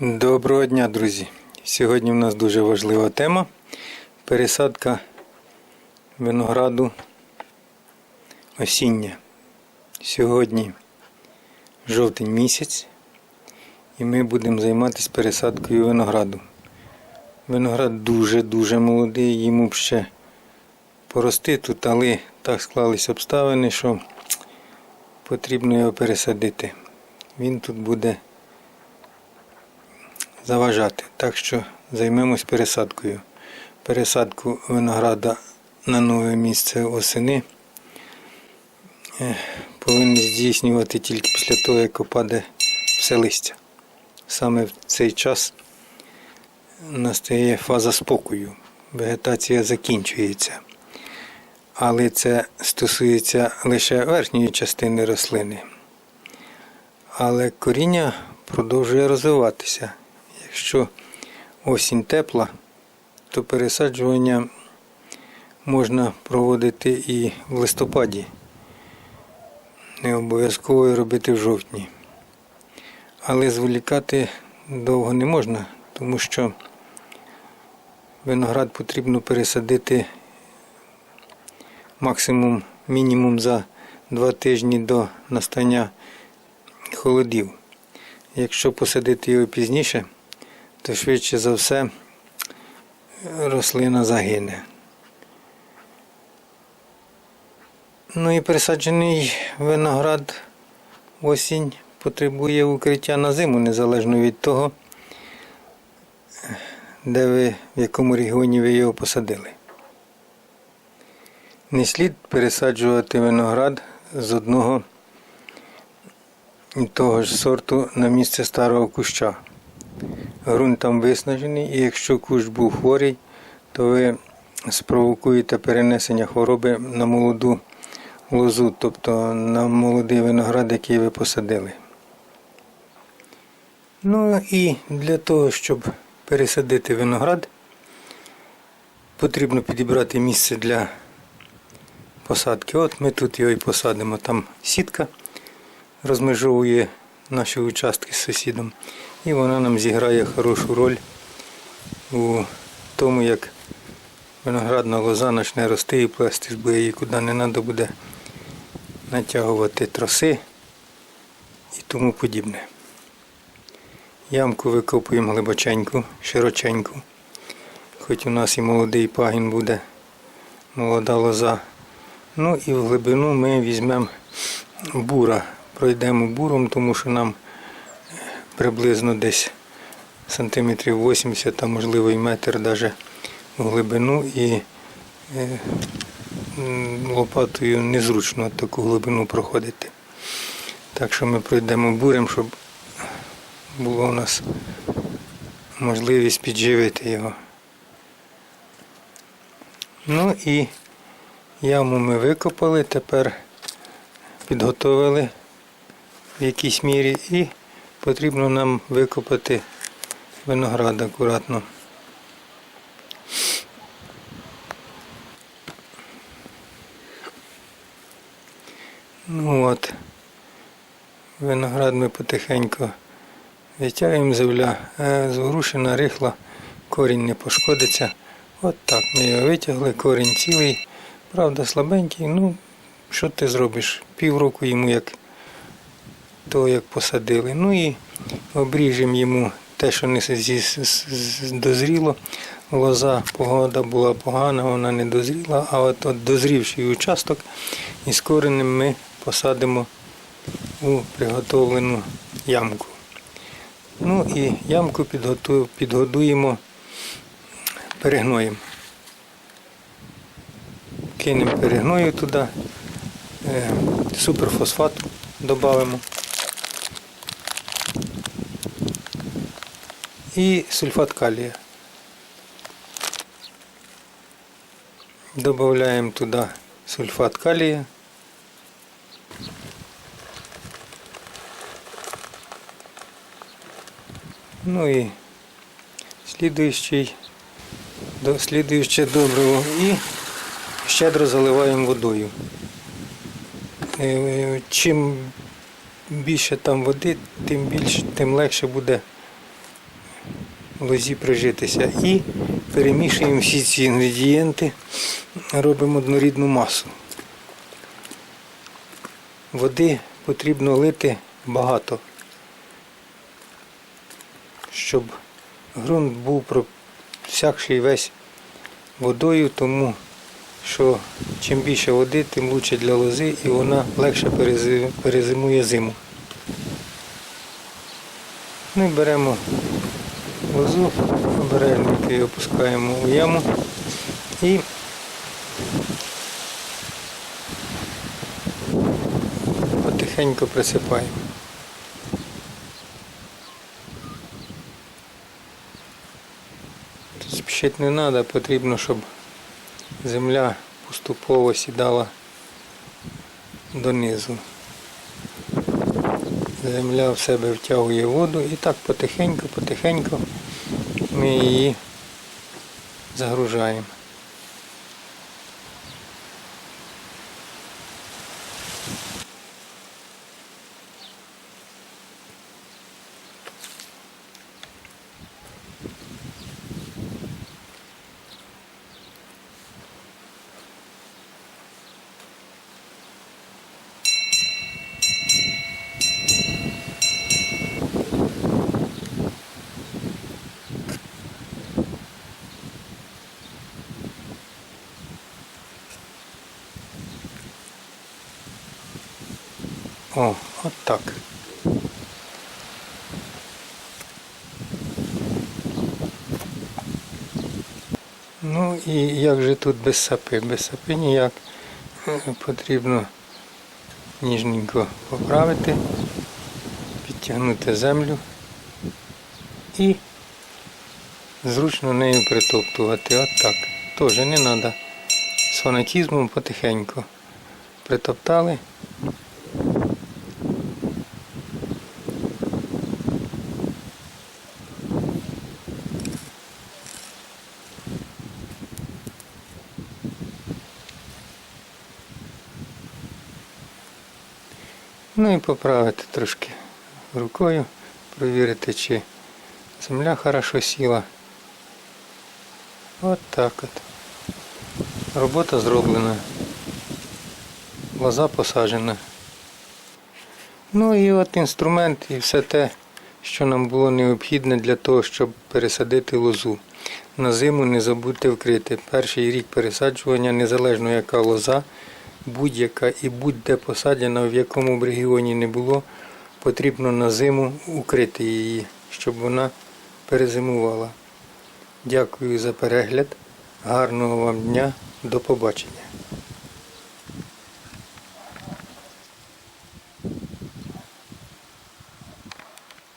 Доброго дня, друзі! Сьогодні в нас дуже важлива тема пересадка винограду осіння. Сьогодні жовтень місяць і ми будемо займатися пересадкою винограду. Виноград дуже-дуже молодий, йому б ще порости тут, але так склались обставини, що потрібно його пересадити. Він тут буде заважати. Так що займемось пересадкою. Пересадку винограда на нове місце осени повинні здійснювати тільки після того, як опаде все листя. Саме в цей час настає фаза спокою. Вегетація закінчується. Але це стосується лише верхньої частини рослини. Але коріння продовжує розвиватися. Якщо осінь тепла, то пересаджування можна проводити і в листопаді. Не обов'язково робити в жовтні. Але зволікати довго не можна, тому що виноград потрібно пересадити максимум мінімум за два тижні до настання холодів. Якщо посадити його пізніше, то швидше за все рослина загине. Ну і пересаджений виноград осінь потребує укриття на зиму, незалежно від того, де ви, в якому регіоні ви його посадили. Не слід пересаджувати виноград з одного і того ж сорту на місце старого куща. Грунт там виснажений, і якщо кущ був хворий, то ви спровокуєте перенесення хвороби на молоду лозу, тобто на молодий виноград, який ви посадили. Ну і для того, щоб пересадити виноград, потрібно підібрати місце для посадки. От ми тут його і посадимо. Там сітка розмежовує наші участки з сусідом. І вона нам зіграє хорошу роль у тому, як виноградна лоза почне рости і плестись, бо її куди не треба буде натягувати троси і тому подібне. Ямку викопуємо глибоченьку, широченьку. Хоч у нас і молодий пагін буде, молода лоза. Ну і в глибину ми візьмемо бура. Пройдемо буром, тому що нам приблизно десь сантиметрів 80, а можливо і метр навіть в глибину і е, лопатою незручно таку глибину проходити. Так що ми пройдемо бурем, щоб була у нас можливість підживити його. Ну і яму ми викопали, тепер підготовили в якійсь мірі і потрібно нам викопати виноград акуратно. Ну от, виноград ми потихеньку витягуємо земля, е, згрушена, рихла, корінь не пошкодиться. От так ми його витягли, корінь цілий, правда слабенький, ну що ти зробиш? Півроку йому як того, як посадили. Ну і обріжемо йому те, що не дозріло. Лоза, погода була погана, вона не дозріла, а от, от дозрівший участок із коренем ми посадимо у приготовлену ямку. Ну і ямку підгодуємо перегноєм. Кинемо перегною туди, е, суперфосфат додамо. І сульфат калія. Добавляємо туди сульфат калія. Ну і слідуючий, до, слідуюче добриво і щедро заливаємо водою. Е, Чим більше там води, тим більше, тим легше буде лозі прижитися. І перемішуємо всі ці інгредієнти, робимо однорідну масу. Води потрібно лити багато, щоб ґрунт був просякший весь водою, тому що чим більше води, тим краще для лози і вона легше перезимує зиму. Ми беремо лозу, обережненько її опускаємо у яму і потихеньку присипаємо. Спішити не треба, потрібно, щоб земля поступово сідала донизу. Земля в себе втягує воду і так потихеньку, потихеньку ми її загружаємо. О, от так. Ну і як же тут без сапи? Без сапи ніяк. Е, Потрібно ніжненько поправити, підтягнути землю і зручно нею притоптувати. От так. Теж не треба з фанатізмом потихеньку. Притоптали. Ну і поправити трошки рукою, провірити, чи земля хорошо сіла. От так от. Робота зроблена. Лоза посаджена. Ну і от інструмент і все те, що нам було необхідне для того, щоб пересадити лозу. На зиму не забудьте вкрити. Перший рік пересаджування, незалежно яка лоза, будь-яка і будь-де посаджена, в якому б регіоні не було, потрібно на зиму укрити її, щоб вона перезимувала. Дякую за перегляд. Гарного вам дня. До побачення.